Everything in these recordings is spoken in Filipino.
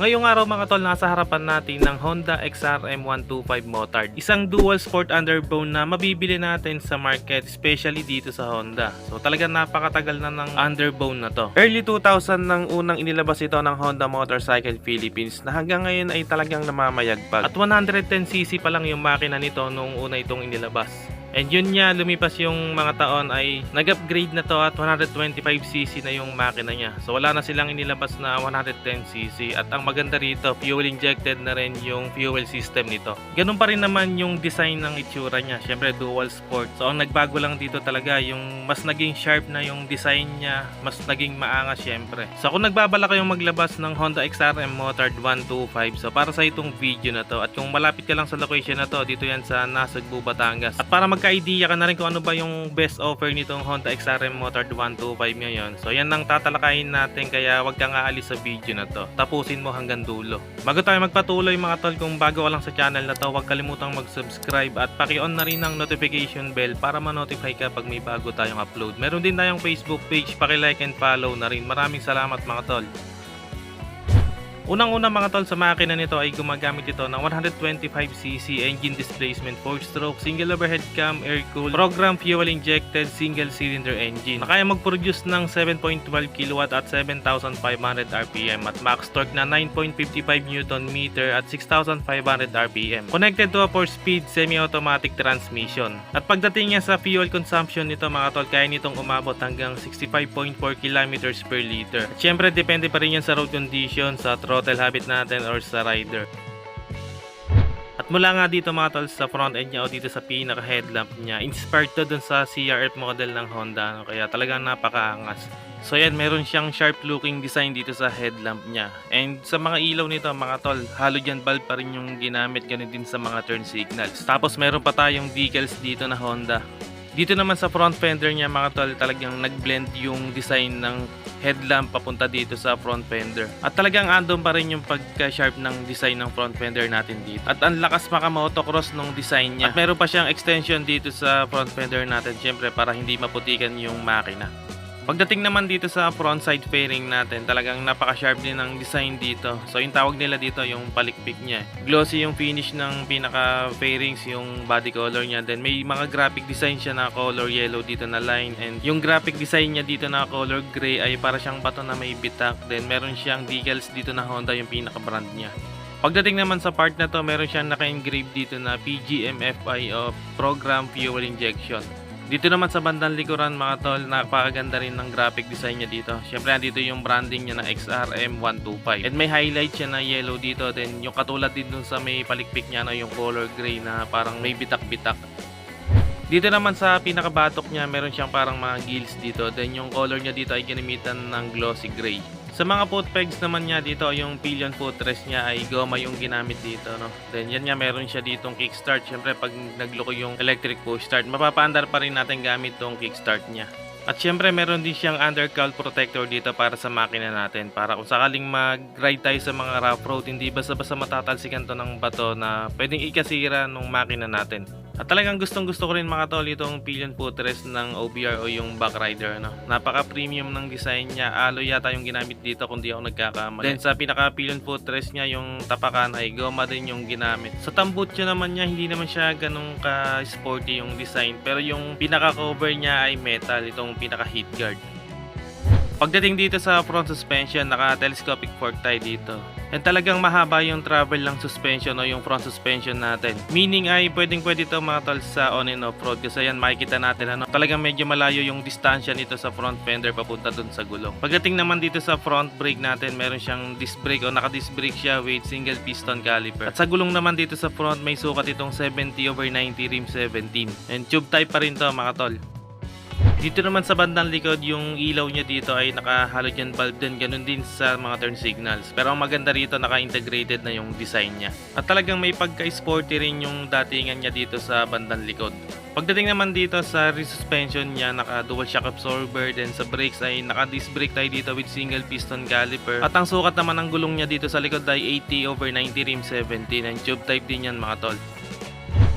Ngayong araw mga tol, nasa harapan natin ng Honda XRM 125 Motard. Isang dual sport underbone na mabibili natin sa market, especially dito sa Honda. So talagang napakatagal na ng underbone na to. Early 2000 nang unang inilabas ito ng Honda Motorcycle Philippines na hanggang ngayon ay talagang namamayagpag. At 110cc pa lang yung makina nito nung una itong inilabas. And yun nga, lumipas yung mga taon ay nag-upgrade na to at 125cc na yung makina niya. So wala na silang inilabas na 110cc at ang maganda rito, fuel injected na rin yung fuel system nito. Ganun pa rin naman yung design ng itsura niya. Siyempre dual sport. So ang nagbago lang dito talaga yung mas naging sharp na yung design niya, mas naging maangas syempre. So kung nagbabala kayong maglabas ng Honda XRM Motard 125, so para sa itong video na to at kung malapit ka lang sa location na to, dito yan sa Nasugbu, Batangas. At para magka-idea ka na rin kung ano ba yung best offer nitong Honda XRM Motard 125 ngayon. So yan ang tatalakayin natin kaya wag kang aalis sa video na to. Tapusin mo hanggang dulo. Bago tayo magpatuloy mga tol, kung bago ka lang sa channel na to, huwag kalimutang mag-subscribe at paki-on na rin ang notification bell para ma-notify ka pag may bago tayong upload. Meron din tayong Facebook page, paki-like and follow na rin. Maraming salamat mga tol. Unang-una mga tol sa makina nito ay gumagamit ito ng 125cc engine displacement 4-stroke single overhead cam air-cooled program fuel injected single cylinder engine. Na kaya mag-produce ng 7.12 kW at 7,500 RPM at max torque na 9.55 Nm at 6,500 RPM. Connected to a 4-speed semi-automatic transmission. At pagdating niya sa fuel consumption nito mga tol, kaya nitong umabot hanggang 65.4 km per liter. At syempre depende pa rin yan sa road condition, sa throttle habit natin or sa rider. At mula nga dito mga tol sa front end niya o dito sa pinaka headlamp niya, inspired to dun sa CRF model ng Honda. No? Kaya talagang napakaangas. So yan, meron siyang sharp looking design dito sa headlamp niya. And sa mga ilaw nito mga tol, halogen bulb pa rin yung ginamit ganun din sa mga turn signals. Tapos meron pa tayong decals dito na Honda. Dito naman sa front fender niya mga tol, talagang nag-blend yung design ng headlamp papunta dito sa front fender. At talagang andun pa rin yung pagka-sharp ng design ng front fender natin dito. At ang lakas maka motocross nung design niya. At meron pa siyang extension dito sa front fender natin syempre para hindi maputikan yung makina. Pagdating naman dito sa front side fairing natin, talagang napaka-sharp din ng design dito. So yung tawag nila dito yung palikpik niya. Glossy yung finish ng pinaka fairings, yung body color niya. Then may mga graphic design siya na color yellow dito na line. And yung graphic design niya dito na color gray ay para siyang bato na may bitak. Then meron siyang decals dito na Honda yung pinaka brand niya. Pagdating naman sa part na to, meron siyang naka-engrave dito na PGMFI o Program Fuel Injection. Dito naman sa bandang likuran mga tol, napakaganda rin ng graphic design niya dito. Siyempre dito yung branding niya na XRM 125. And may highlight siya na yellow dito. Then yung katulad din dun sa may palikpik niya na yung color gray na parang may bitak-bitak. Dito naman sa pinakabatok niya, meron siyang parang mga gills dito. Then yung color niya dito ay ginamitan ng glossy gray. Sa mga foot pegs naman niya dito, yung pillion footrest niya ay goma yung ginamit dito, no? Then yan nga meron siya ditong kickstart. Siyempre pag nagloko yung electric push start, mapapaandar pa rin natin gamit tong kickstart niya. At syempre meron din siyang undercowl protector dito para sa makina natin para kung sakaling mag-ride tayo sa mga rough road hindi basta-basta matatalsikan to ng bato na pwedeng ikasira ng makina natin. At talagang gustong gusto ko rin mga tol itong pillion footrest ng OBR o yung back rider. No? Napaka premium ng design niya. Alloy yata yung ginamit dito kung di ako nagkakamali. Then sa pinaka pillion footrest niya yung tapakan ay goma din yung ginamit. Sa tambutso naman niya hindi naman siya ganun ka sporty yung design. Pero yung pinaka cover niya ay metal itong pinaka heat guard. Pagdating dito sa front suspension, naka-telescopic fork tayo dito. And talagang mahaba yung travel ng suspension o yung front suspension natin. Meaning ay pwedeng pwede ito mga tol sa on and off road kasi yan makikita natin ano. Talagang medyo malayo yung distansya nito sa front fender papunta dun sa gulong. Pagdating naman dito sa front brake natin, meron siyang disc brake o naka-disc brake siya with single piston caliper. At sa gulong naman dito sa front may sukat itong 70 over 90 rim 17. And tube type pa rin to mga tol. Dito naman sa bandang likod, yung ilaw niya dito ay naka-halogen bulb din, ganun din sa mga turn signals. Pero ang maganda rito, naka-integrated na yung design niya. At talagang may pagka-sporty rin yung datingan niya dito sa bandang likod. Pagdating naman dito sa resuspension niya, naka-dual shock absorber, then sa brakes ay naka-disc brake tayo dito with single piston caliper. At ang sukat naman ng gulong niya dito sa likod ay 80 over 90 rim 17 and tube type din yan mga tol.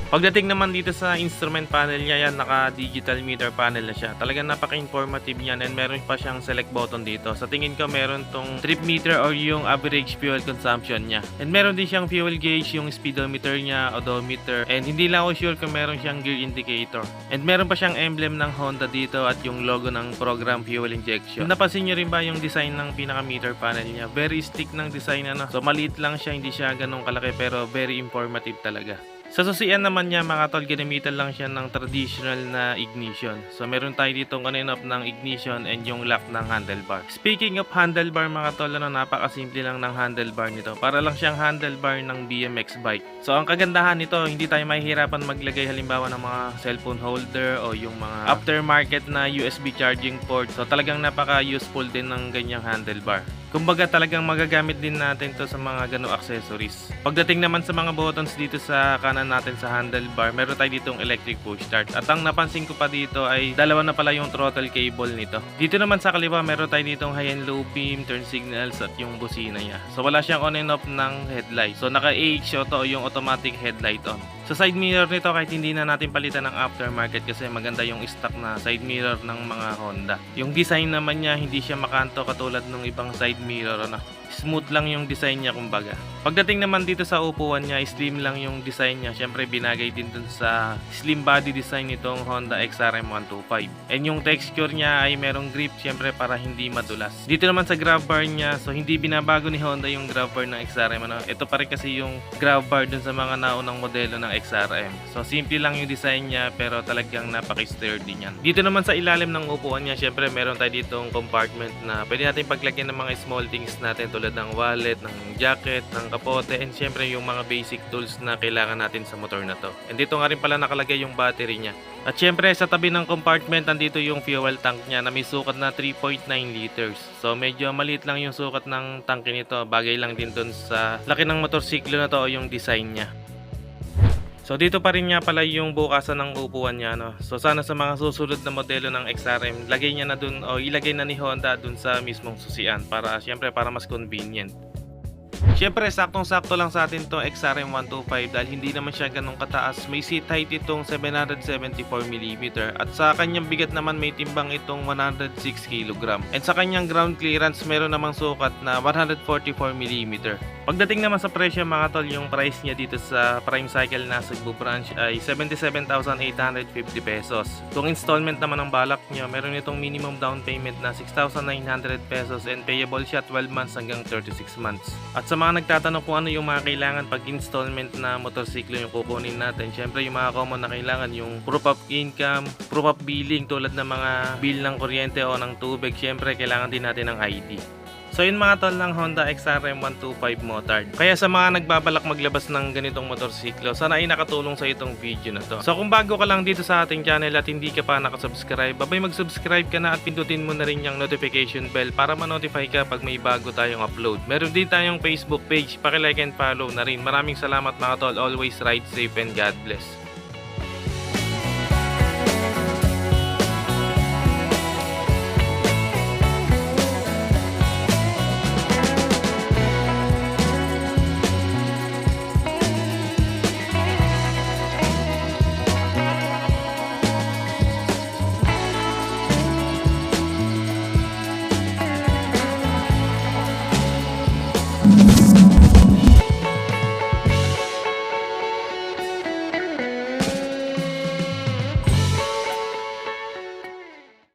Pagdating naman dito sa instrument panel niya, yan naka-digital meter panel na siya. Talagang napaka-informative niyan and meron pa siyang select button dito. Sa tingin ko meron tong trip meter or yung average fuel consumption niya. And meron din siyang fuel gauge, yung speedometer niya, odometer. And hindi lang ako sure kung meron siyang gear indicator. And meron pa siyang emblem ng Honda dito at yung logo ng program fuel injection. Napansin niyo rin ba yung design ng pinaka-meter panel niya? Very stick ng design ano. So maliit lang siya, hindi siya ganun kalaki pero very informative talaga. Sa susian naman niya mga tol, ginamitan lang siya ng traditional na ignition. So meron tayo dito and off ng ignition and yung lock ng handlebar. Speaking of handlebar mga tol, ano, napakasimple lang ng handlebar nito. Para lang siyang handlebar ng BMX bike. So ang kagandahan nito, hindi tayo mahihirapan maglagay halimbawa ng mga cellphone holder o yung mga aftermarket na USB charging port. So talagang napaka-useful din ng ganyang handlebar. Kumbaga talagang magagamit din natin to sa mga gano accessories. Pagdating naman sa mga buttons dito sa kanan natin sa handlebar, meron tayo ditong electric push start. At ang napansin ko pa dito ay dalawa na pala yung throttle cable nito. Dito naman sa kaliwa, meron tayo ditong high and low beam, turn signals at yung busina niya. So wala siyang on and off ng headlight. So naka AH auto yung automatic headlight on. Sa side mirror nito kahit hindi na natin palitan ng aftermarket kasi maganda yung stock na side mirror ng mga Honda. Yung design naman niya hindi siya makanto katulad ng ibang side mirror ano. Smooth lang yung design niya kumbaga. Pagdating naman dito sa upuan niya, slim lang yung design niya. Siyempre binagay din dun sa slim body design nitong Honda XRM 125. And yung texture niya ay merong grip siyempre para hindi madulas. Dito naman sa grab bar niya, so hindi binabago ni Honda yung grab bar ng XRM. Ano? Ito pa rin kasi yung grab bar dun sa mga naunang modelo ng XRM. So simple lang yung design niya pero talagang napaka-sturdy niyan. Dito naman sa ilalim ng upuan niya, syempre meron tayo ditong compartment na pwede natin paglagyan ng mga small things natin tulad ng wallet, ng jacket, ng kapote, and syempre yung mga basic tools na kailangan natin sa motor na to. And dito nga rin pala nakalagay yung battery niya. At syempre sa tabi ng compartment nandito yung fuel tank niya na may sukat na 3.9 liters. So medyo maliit lang yung sukat ng tangke nito. Bagay lang din dun sa laki ng motorsiklo na to o yung design niya. So dito pa rin nga pala yung bukasan ng upuan niya no. So sana sa mga susunod na modelo ng XRM, lagay niya na dun o ilagay na ni Honda dun sa mismong susian para syempre para mas convenient. Siyempre, saktong-sakto lang sa atin to XRM 125 dahil hindi naman siya ganun kataas. May seat height itong 774mm at sa kanyang bigat naman may timbang itong 106 kg. And sa kanyang ground clearance meron namang sukat na 144mm. Pagdating naman sa presyo mga tol, yung price niya dito sa Prime Cycle na Cebu branch ay 77,850 pesos. Kung installment naman ang balak niyo, meron itong minimum down payment na 6,900 pesos and payable siya 12 months hanggang 36 months. At sa mga nagtatanong kung ano yung mga kailangan pag installment na motorsiklo yung kukunin natin, syempre yung mga common na kailangan yung proof of income, proof of billing tulad ng mga bill ng kuryente o ng tubig, syempre kailangan din natin ng ID. So yun mga tol ng Honda XRM 125 motard. Kaya sa mga nagbabalak maglabas ng ganitong motorsiklo, sana ay nakatulong sa itong video na to. So kung bago ka lang dito sa ating channel at hindi ka pa nakasubscribe, babay mag-subscribe ka na at pindutin mo na rin yung notification bell para ma-notify ka pag may bago tayong upload. Meron din tayong Facebook page, pakilike and follow na rin. Maraming salamat mga tol, always ride safe and God bless.